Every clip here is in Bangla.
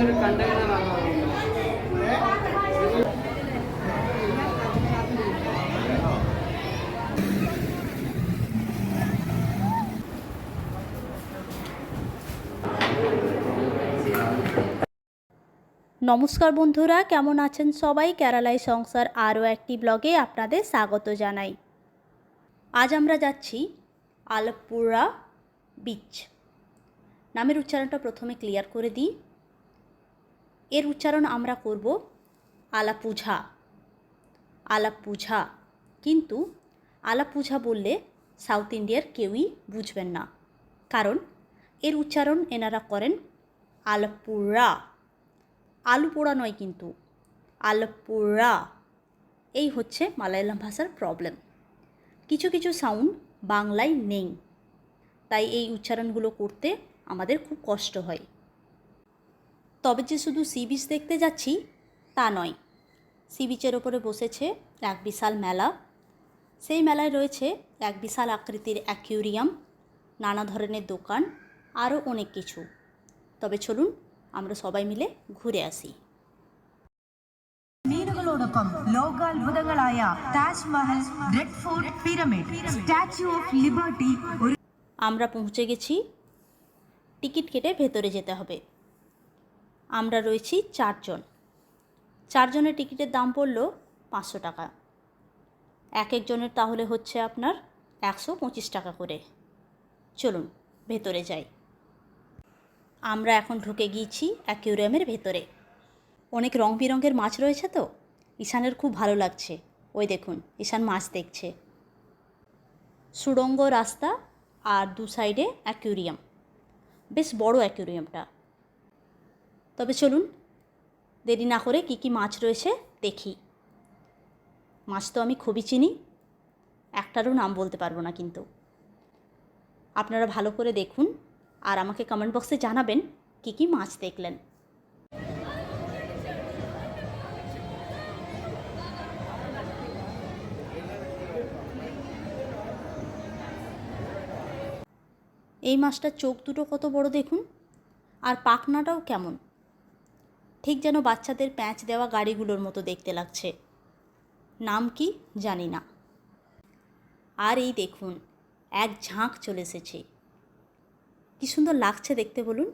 নমস্কার বন্ধুরা, কেমন আছেন সবাই? কেরালায় সংসার আরও একটি ব্লগে আপনাদের স্বাগত জানাই। আজ আমরা যাচ্ছি আলপুরা বিচ নামের উচ্চারণটা প্রথমে ক্লিয়ার করে দিই। এর উচ্চারণ আমরা করব আলাপুঝা। আলাপুঝা। কিন্তু আলাপুঝা বললে সাউথ ইন্ডিয়ার কেউই বুঝবেন না। কারণ এর উচ্চারণ এনারা করেন আলপুরা। আলু পোড়া নয় কিন্তু আলপোড়া এই হচ্ছে মালায়ালাম ভাষার প্রবলেম কিছু কিছু সাউন্ড বাংলায় নেই। তাই এই উচ্চারণগুলো করতে আমাদের খুব কষ্ট হয়। তবে যে শুধু সি বিচ দেখতে যাচ্ছি তা নয়। সি বিচের ওপরে বসেছে এক বিশাল মেলা। সেই মেলায় রয়েছে এক বিশাল আকৃতির অ্যাকিউরিয়াম নানা ধরনের দোকান আরও অনেক কিছু। তবে চলুন আমরা সবাই মিলে ঘুরে আসি। മീനുകളോടൊപ്പം ലോകാത്ഭുതങ്ങളായ Taj Mahal Red Fort pyramid Statue of Liberty আমরা পৌঁছে গেছি। টিকিট কেটে ভেতরে যেতে হবে। আমরা রয়েছি চারজন। চারজনের টিকিটের দাম পড়ল পাঁচশো টাকা। এক একজনের তাহলে হচ্ছে আপনার একশো পঁচিশ টাকা করে। চলুন, ভেতরে যাই। আমরা এখন ঢুকে গিয়েছি অ্যাকিউরিয়ামের ভেতরে। অনেক রং বেরঙের মাছ রয়েছে তো? ঈশানের খুব ভালো লাগছে। ওই দেখুন, ঈশান মাছ দেখছে। সুড়ঙ্গ রাস্তা আর দু সাইডে অ্যাকুরিয়াম বেশ বড় অ্যাকুরিয়ামটা তবে চলুন, দেরি না করে কী কী মাছ রয়েছে দেখি। মাছ তো আমি খুবই চিনি, একটারও নাম বলতে পারব না কিন্তু। আপনারা ভালো করে দেখুন আর আমাকে কমেন্ট বক্সে জানাবেন কী কী মাছ দেখলেন। এই মাছটার চোখ দুটো কত বড় দেখুন, আর পাখনাটাও কেমন? ঠিক যেন বাচ্চাদের প্যাঁচ দেওয়া গাড়িগুলোর মতো দেখতে লাগছে। নাম কি? জানি না। আর এই দেখুন, এক ঝাঁক চলে এসেছে। কি সুন্দর লাগছে দেখতে বলুন।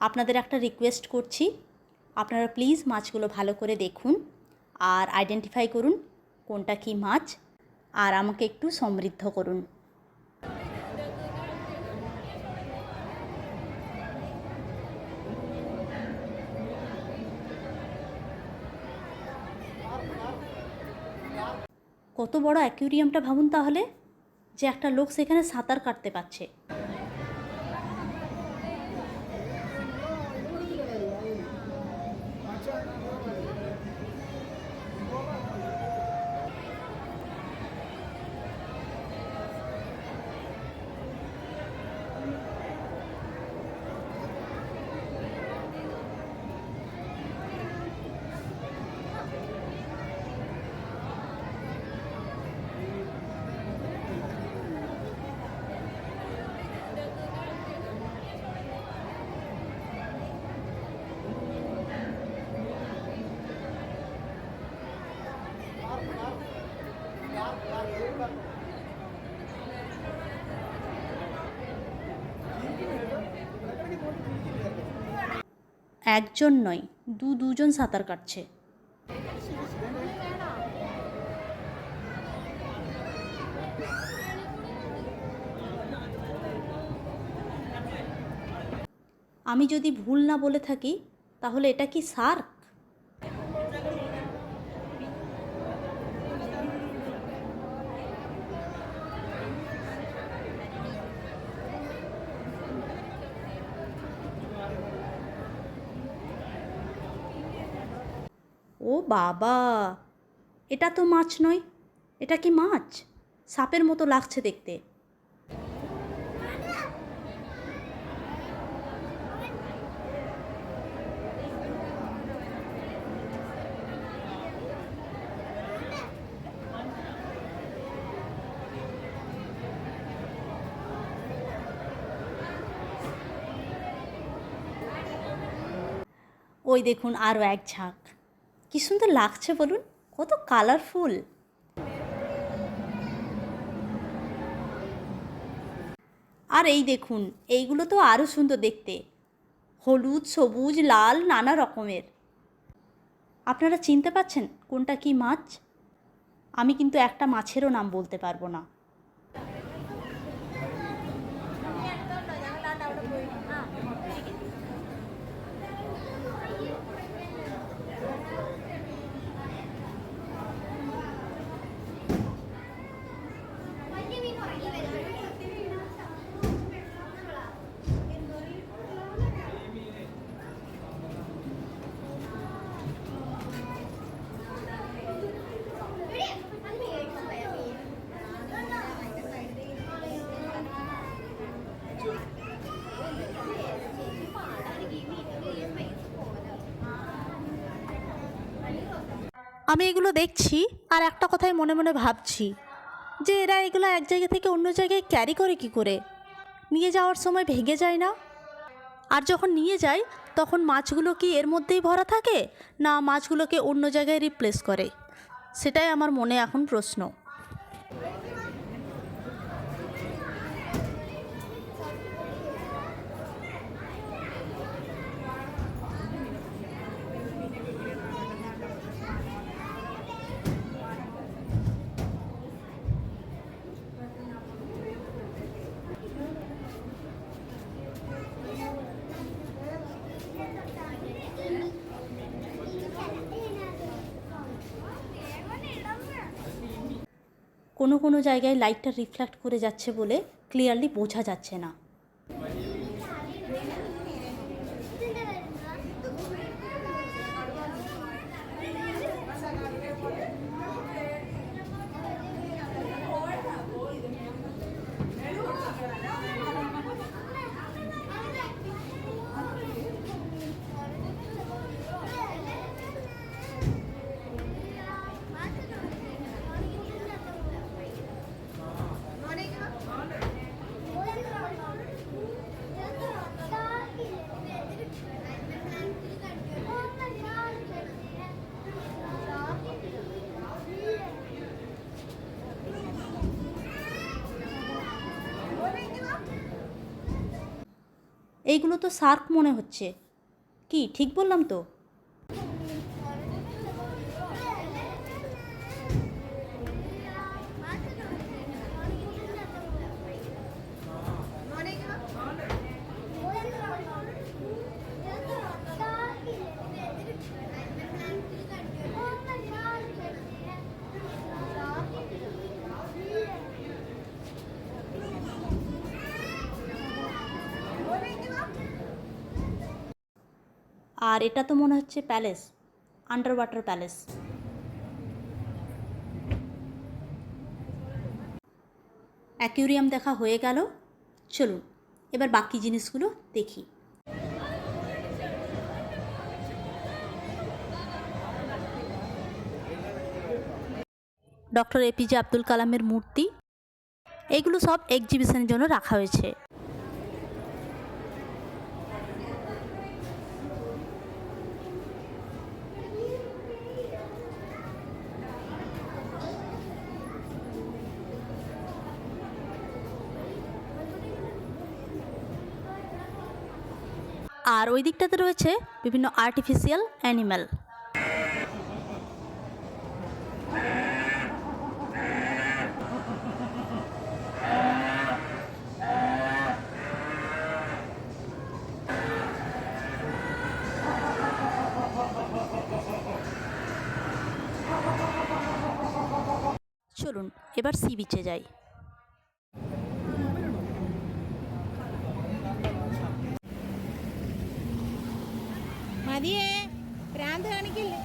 আপনাদের একটা রিকোয়েস্ট করছি। আপনারা প্লিজ মাছগুলো ভালো করে দেখুন আর আইডেন্টিফাই করুন কোনটা কি মাছ। আর আমাকে একটু সমৃদ্ধ করুন। কত বড় অ্যাকুরিয়ামটা ভাবুন তাহলে? যে একটা লোক সেখানে সাঁতার কাটতে পারছে। একজন নয়, দু দুজন সাঁতার কাটছে। আমি যদি ভুল না বলে থাকি, তাহলে এটা কি সার্ক বাবা, এটা তো মাছ নয়, এটা কি মাছ? সাপের মতো লাগছে দেখতে। ওই দেখুন আরও এক ঝাঁক। কি সুন্দর লাগছে বলুন, কত কালারফুল আর এই দেখুন, এইগুলো তো আরও সুন্দর দেখতে। হলুদ, সবুজ, লাল, নানা রকমের। আপনারা চিনতে পাচ্ছেন কোনটা কি মাছ? আমি কিন্তু একটা মাছেরও নাম বলতে পারব না। আমি এগুলো দেখছি আর একটা কথাই মনে মনে ভাবছি যে এরা এগুলো এক জায়গা থেকে অন্য জায়গায় ক্যারি করে কি করে? নিয়ে যাওয়ার সময় ভেঙে যায় না? আর যখন নিয়ে যায়, তখন মাছগুলো কি এর মধ্যেই ভরা থাকে? না মাছগুলোকে অন্য জায়গায় রিপ্লেস করে? সেটাই আমার মনে এখন প্রশ্ন। কোনো কোনো জায়গায় লাইটটা রিফ্লেক্ট করে যাচ্ছে বলে ক্লিয়ারলি বোঝা যাচ্ছে না। এইগুলো তো সার্ক মনে হচ্ছে। কি ঠিক বললাম তো? আর এটা তো মনে হচ্ছে palace under water palace aquarium দেখা হয়ে গেল। চলুন, এবার বাকি জিনিসগুলো দেখি। ডক্টর এপিজে আব্দুল কালামের মূর্তি, এগুলো সব এক্সিবিশনের জন্য রাখা হয়েছে। আর ওই দিকটাতে রয়েছে বিভিন্ন আর্টিফিশিয়াল অ্যানিম্যাল চলুন এবার সি বিচে যাই। മതിയേ. ഭ്രാന്ത് കാണിക്കില്ലേ?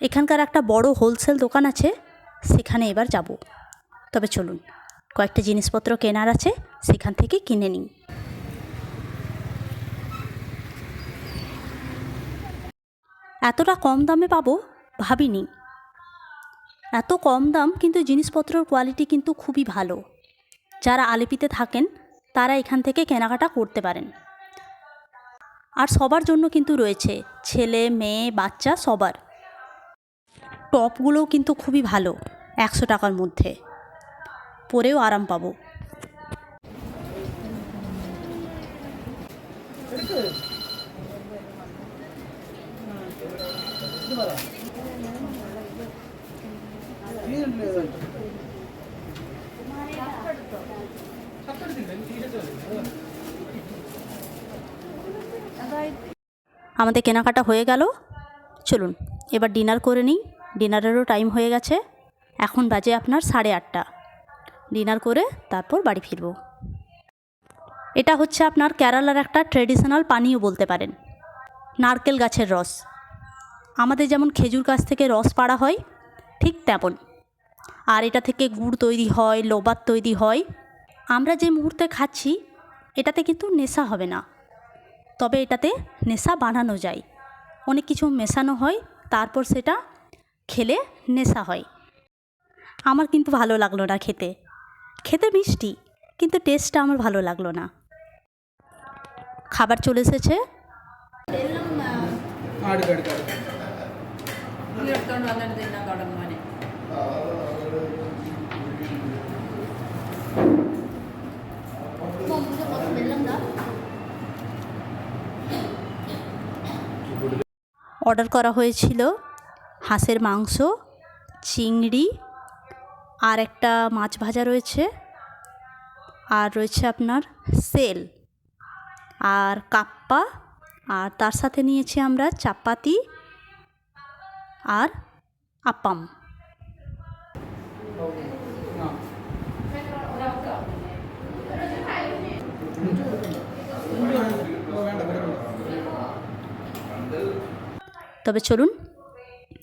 এখানকার একটা বড় হোলসেল দোকান আছে, সেখানে এবার যাব। তবে চলুন, কয়েকটা জিনিসপত্র কেনার আছে, সেখান থেকে কিনে নিই। এতটা কম দামে পাবো? ভাবিনি। এত কম দাম, কিন্তু জিনিসপত্রের কোয়ালিটি কিন্তু খুবই ভালো। যারা আলিপিতে থাকেন, তারা এখান থেকে কেনাকাটা করতে পারেন। আর সবার জন্য কিন্তু রয়েছে, ছেলে, মেয়ে, বাচ্চা সবার। টপগুলোও কিন্তু খুবই ভালো, একশো টাকার মধ্যে। পরেও আরাম পাবো। আমাদের কেনাকাটা হয়ে গেল। চলুন, এবার ডিনার করে নিই। ডিনারেরও টাইম হয়ে গেছে। এখন বাজে আপনার সাড়ে আটটা। ডিনার করে তারপর বাড়ি ফিরব। এটা হচ্ছে আপনার কেরালার একটা ট্রেডিশনাল পানীয় বলতে পারেন। নারকেল গাছের রস। আমাদের যেমন খেজুর গাছ থেকে রস পাড়া হয়, ঠিক তেমন। আর এটা থেকে গুড় তৈরি হয় লোবাত তৈরি হয়। আমরা যে মুহূর্তে খাচ্ছি, এটাতে কিন্তু নেশা হবে না। তবে এটাতে নেশা বানানো যায়। অনেক কিছু মেশানো হয়, তারপর সেটা খেলে নেশা হয়। আমার কিন্তু ভালো লাগল না খেতে। খেতে মিষ্টি, কিন্তু টেস্টটা আমার ভালো লাগল না। খাবার চলে এসেছে। অর্ডার করা হয়েছিল। হাঁসের মাংস, চিংড়ি, আর একটা মাছ ভাজা রয়েছে। আর রয়েছে আপনার সেল, আর কাপ্পা, আর তার সাথে নিয়েছি আমরা চাপাতি আর আপাম। তবে চলুন